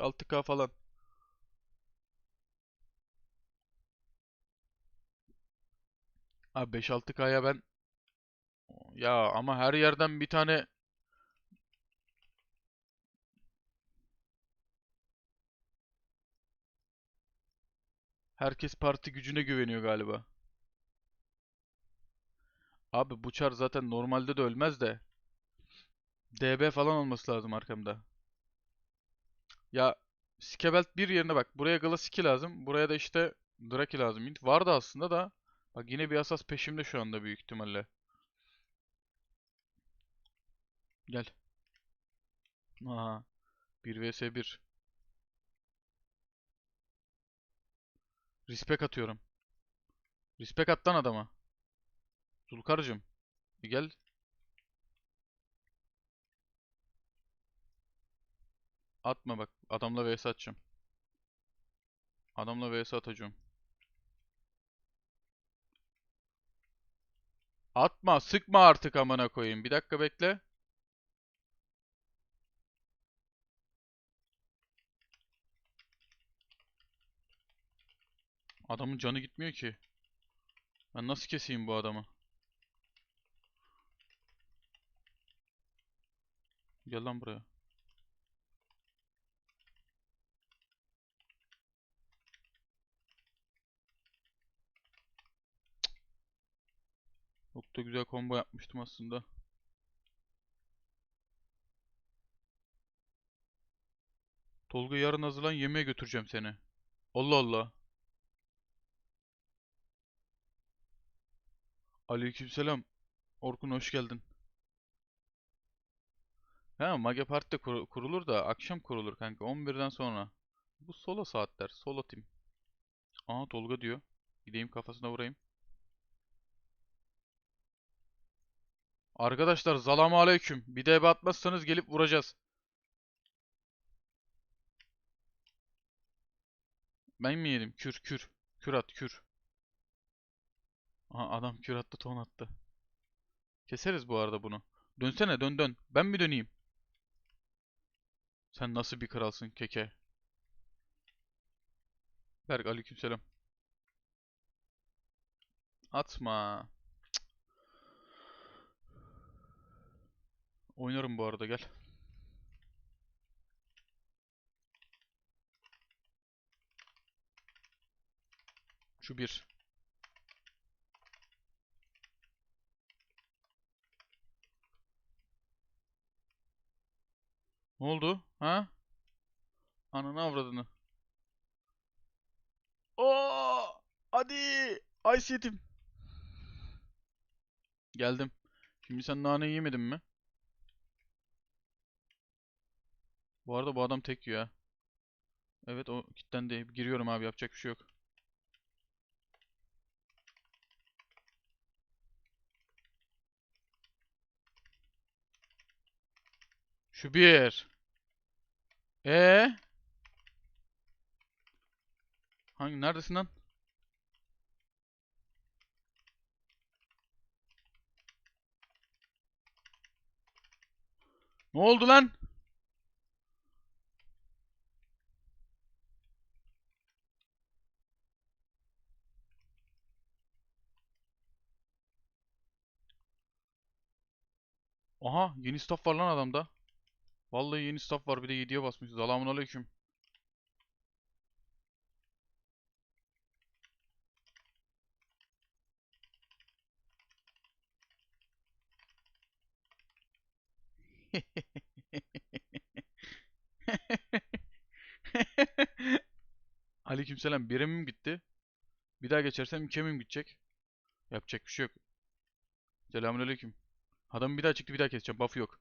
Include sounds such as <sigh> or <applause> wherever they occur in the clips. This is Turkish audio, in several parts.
5-6K falan. Abi 5-6K'ya ben ya ama her yerden bir tane herkes parti gücüne güveniyor galiba. Abi bu çar zaten normalde de ölmez de DB falan olması lazım arkamda. Ya Skebelt bir yerine bak. Buraya Glass 2 lazım. Buraya da işte Draki lazım. Hint vardı aslında da. Bak yine bir asas peşimde şu anda büyük ihtimalle. Gel. Aha. 1 vs 1. Respect atıyorum. Respect attan adama. Zulkar'cığım. Bir gel. Atma bak. Adamla vs atacağım. Adamla vs atacağım. Atma, sıkma artık amına koyayım. Bir dakika bekle. Adamın canı gitmiyor ki. Ben nasıl keseyim bu adamı? Gel lan buraya. Çok da güzel combo yapmıştım aslında. Tolga yarın hazırlan yemeğe götüreceğim seni. Allah Allah. Aleykümselam. Orkun hoş geldin. Ha, Mage kur- kurulur da akşam kurulur kanka 11'den sonra. Bu solo saatler, solo team. Aa Tolga diyor. Gideyim kafasına vurayım. Arkadaşlar zalamu aleyküm. Bir de atmazsanız gelip vuracağız. Ben mi yedim? Kür kür. Kür at kür. Aha adam kür attı ton attı. Keseriz bu arada bunu. Dönsene dön dön. Ben mi döneyim? Sen nasıl bir kralsın keke? Berk aleykümselam. Atma. Oynarım bu arada gel. Şu bir. Ne oldu? Ha? Ananı avradını. Oo! Hadi! Ice yedim. Geldim. Şimdi sen nane yemedin mi? Bu arada bu adam tek ha. Evet o kilitlendi. Giriyorum abi yapacak bir şey yok. Şu bir. E Hangi neredesin lan? Ne oldu lan? Aha yeni staff var lan adamda. Vallahi yeni staff var bir de 7'ye basmış. Selamun aleyküm. <laughs> Aleykümselam. Biremim gitti. Bir daha geçersem ikemim gidecek. Yapacak bir şey yok. Selamünaleyküm. Adam bir daha çıktı bir daha keseceğim. Buff yok.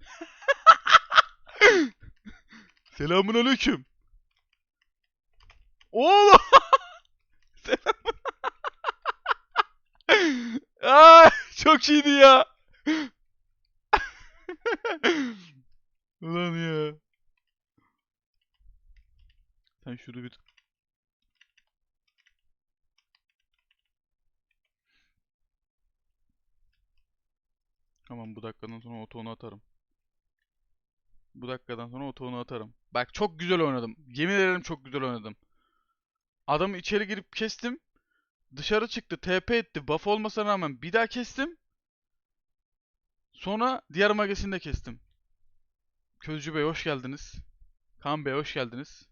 <laughs> Selamünaleyküm. Oğlum. <laughs> Selam. Aa, çok iyiydi ya. <laughs> Ulan ya. Sen şunu bir... Tamam bu dakikadan sonra otoğunu atarım. Bu dakikadan sonra otoğunu atarım. Bak çok güzel oynadım. Yemin ederim çok güzel oynadım. Adamı içeri girip kestim. Dışarı çıktı. TP etti. Buff olmasına rağmen bir daha kestim. Sonra diğer magesini kestim. Közcü Bey hoş geldiniz. Kaan Bey hoş geldiniz.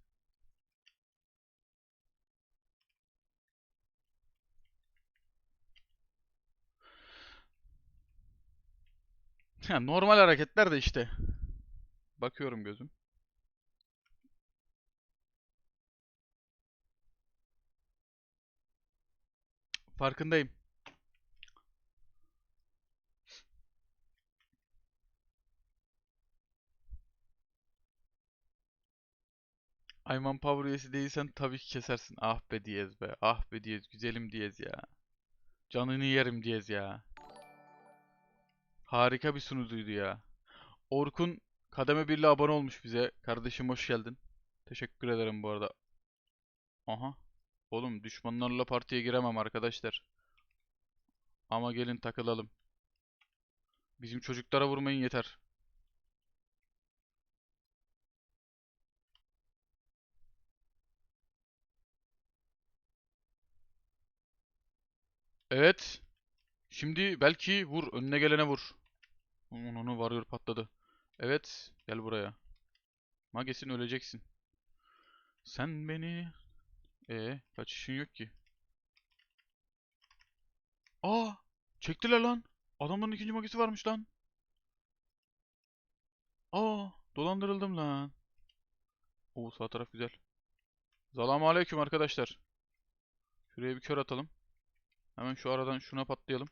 Ya normal hareketler de işte. Bakıyorum gözüm. Farkındayım. Ayman Power üyesi değilsen tabii ki kesersin. Ah be diyez be. Ah be diyez. Güzelim diyez ya. Canını yerim diyez ya. Harika bir sunucuydu ya. Orkun kademe 1 ile abone olmuş bize. Kardeşim hoş geldin. Teşekkür ederim bu arada. Aha. Oğlum düşmanlarla partiye giremem arkadaşlar. Ama gelin takılalım. Bizim çocuklara vurmayın yeter. Evet. Şimdi belki vur. Önüne gelene vur. Onu varıyor patladı. Evet. Gel buraya. Magesin öleceksin. Sen beni... E kaçışın yok ki. Aa! Çektiler lan. Adamların ikinci magesi varmış lan. Aa! Dolandırıldım lan. Oo sağ taraf güzel. Selamun aleyküm arkadaşlar. Şuraya bir kör atalım. Hemen şu aradan şuna patlayalım.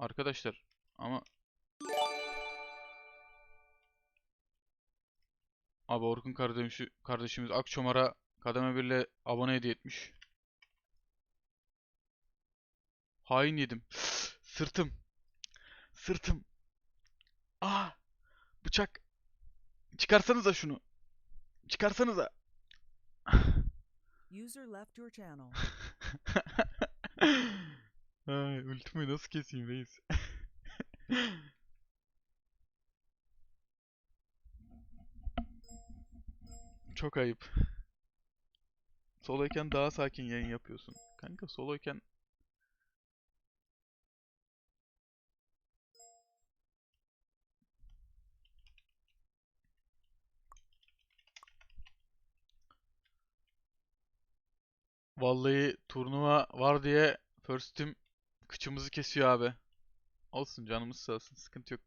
Arkadaşlar ama Abi Orkun kardeşi, kardeşimiz Akçomar'a kademe 1 ile abone hediye etmiş. Hain yedim. <gasps> Sırtım. Sırtım. Ah! Bıçak. Çıkarsanıza şunu. Çıkarsanıza. User left your channel. <laughs> Ay, ultimi nasıl keseyim reis? <laughs> Çok ayıp. Soloyken daha sakin yayın yapıyorsun. Kanka soloyken Vallahi turnuva var diye First Team kıçımızı kesiyor abi. Olsun canımız sağ olsun. Sıkıntı yok.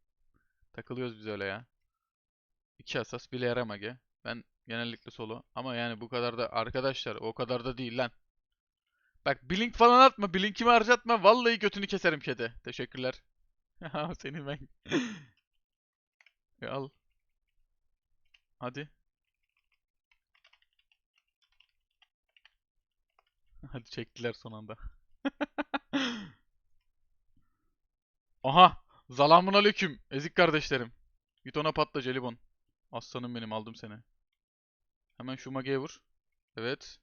Takılıyoruz biz öyle ya. İki asas bile yaramage. Ben genellikle solo. Ama yani bu kadar da arkadaşlar o kadar da değil lan. Bak blink falan atma. Blinkimi harcatma. Vallahi götünü keserim kedi. Teşekkürler. <laughs> Seni ben. E, <laughs> al. Hadi. <laughs> Hadi çektiler son anda. Aha! Zalamun aleyküm. Ezik kardeşlerim. Git patla Jelibon. Aslanım benim aldım seni. Hemen şu mageye vur. Evet.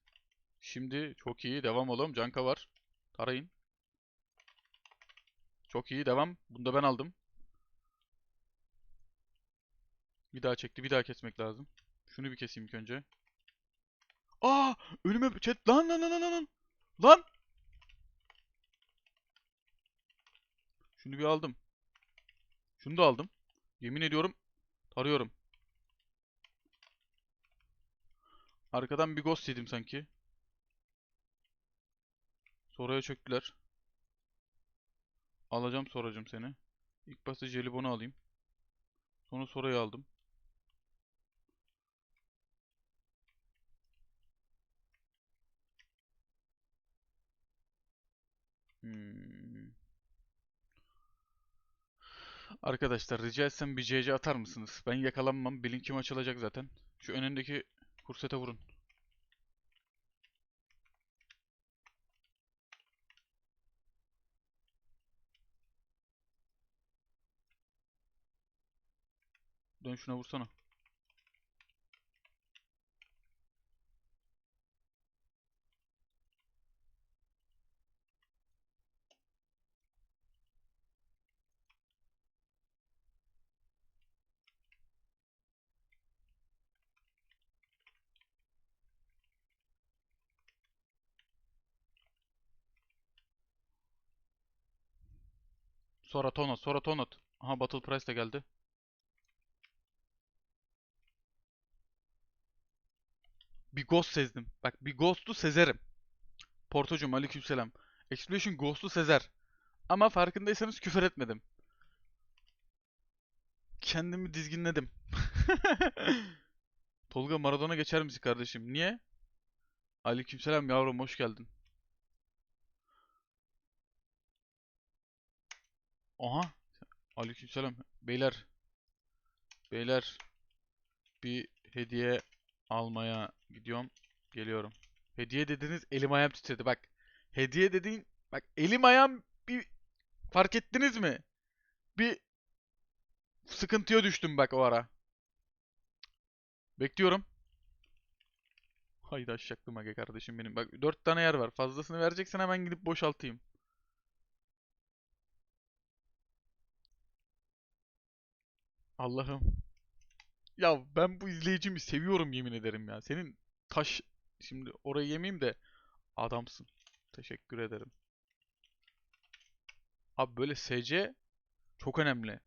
Şimdi çok iyi. Devam oğlum. Canka var. Tarayın. Çok iyi. Devam. Bunu da ben aldım. Bir daha çekti. Bir daha kesmek lazım. Şunu bir keseyim ilk önce. Aa! Önüme chat. Lan lan lan lan lan. Lan! Şunu bir aldım. Şunu da aldım. Yemin ediyorum tarıyorum. Arkadan bir ghost yedim sanki. Soraya çöktüler. Alacağım soracağım seni. İlk başta jelibonu alayım. Sonra sorayı aldım. Hmm. Arkadaşlar rica etsem bir CC atar mısınız? Ben yakalanmam. Blink'im açılacak zaten. Şu önündeki kursete vurun. Dön şuna vursana. Soratonot, Soratonot. Aha Battle Price de geldi. Bir ghost sezdim. Bak bir ghost'u sezerim. Portocum aleykümselam. Explosion ghost'u sezer. Ama farkındaysanız küfür etmedim. Kendimi dizginledim. <laughs> Tolga Maradona geçer misin kardeşim? Niye? Aleykümselam yavrum hoş geldin. Aha. Aleykümselam. Beyler. Beyler. Bir hediye almaya gidiyorum. Geliyorum. Hediye dediniz elim ayağım titredi. Bak. Hediye dediğin bak elim ayağım bir fark ettiniz mi? Bir sıkıntıya düştüm bak o ara. Bekliyorum. Haydi aşaktım aga kardeşim benim. Bak dört tane yer var. Fazlasını vereceksen hemen gidip boşaltayım. Allah'ım. Ya ben bu izleyicimi seviyorum yemin ederim ya. Senin taş şimdi orayı yemeyeyim de adamsın. Teşekkür ederim. Abi böyle SC çok önemli.